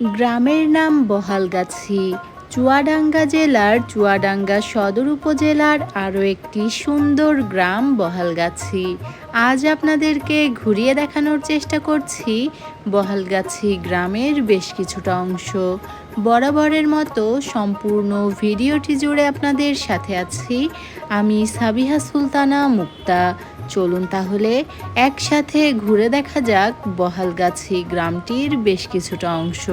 গ্রামের নাম বহালগাছি। চুয়াডাঙ্গা জেলার চুয়াডাঙ্গা সদর উপজেলার আরও একটি সুন্দর গ্রাম বহালগাছি। আজ আপনাদেরকে ঘুরিয়ে দেখানোর চেষ্টা করছি বহালগাছি গ্রামের বেশ কিছুটা অংশ। বরাবরের মতো সম্পূর্ণ ভিডিওটি জুড়ে আপনাদের সাথে আছি। আমি সাবিহা সুলতানা মুক্তা। চলুন তাহলে একসাথে ঘুরে দেখা যাক বহালগাছি গ্রামটির বেশ কিছুটা অংশ।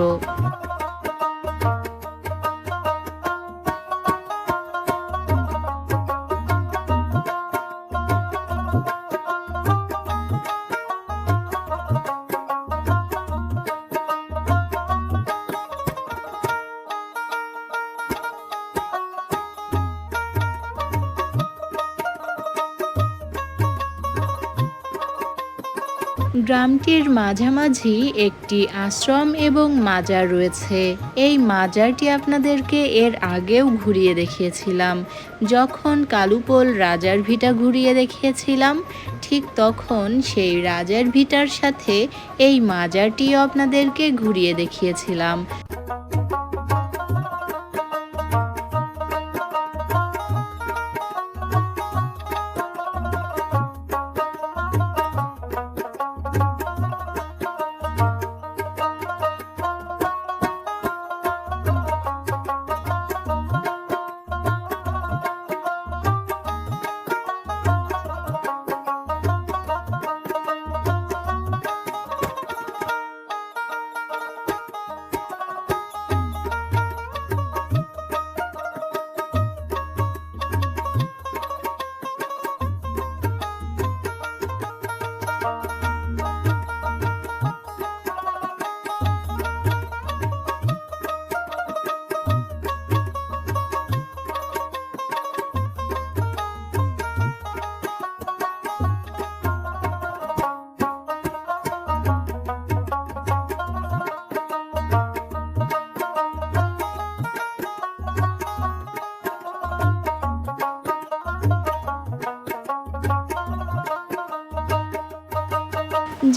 গ্রামটির মাঝামাঝি একটি আশ্রম এবং মাজার রয়েছে। এই মাজারটি আপনাদেরকে এর আগেও ঘুরিয়ে দেখিয়েছিলাম। যখন কালুপোল রাজার ভিটা ঘুরিয়ে দেখিয়েছিলাম, ঠিক তখন সেই রাজার ভিটার সাথে এই মাজারটিও আপনাদেরকে ঘুরিয়ে দেখিয়েছিলাম।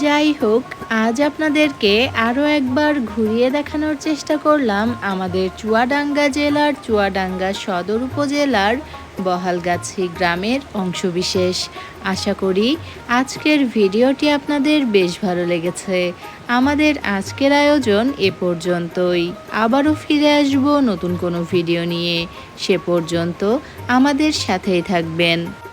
যাই হোক আজ আপনাদেরকে আরও একবার ঘুরিয়ে দেখানোর চেষ্টা করলাম আমাদের চুয়াডাঙ্গা জেলার চুয়াডাঙ্গা সদর উপজেলার বহালগাছি গ্রামের অংশবিশেষ। আশা করি আজকের ভিডিওটি আপনাদের বেশ ভালো লেগেছে। আমাদের আজকের আয়োজন এ পর্যন্তই। আবারও ফিরে আসব নতুন কোনো ভিডিও নিয়ে। সে পর্যন্ত আমাদের সাথেই থাকবেন।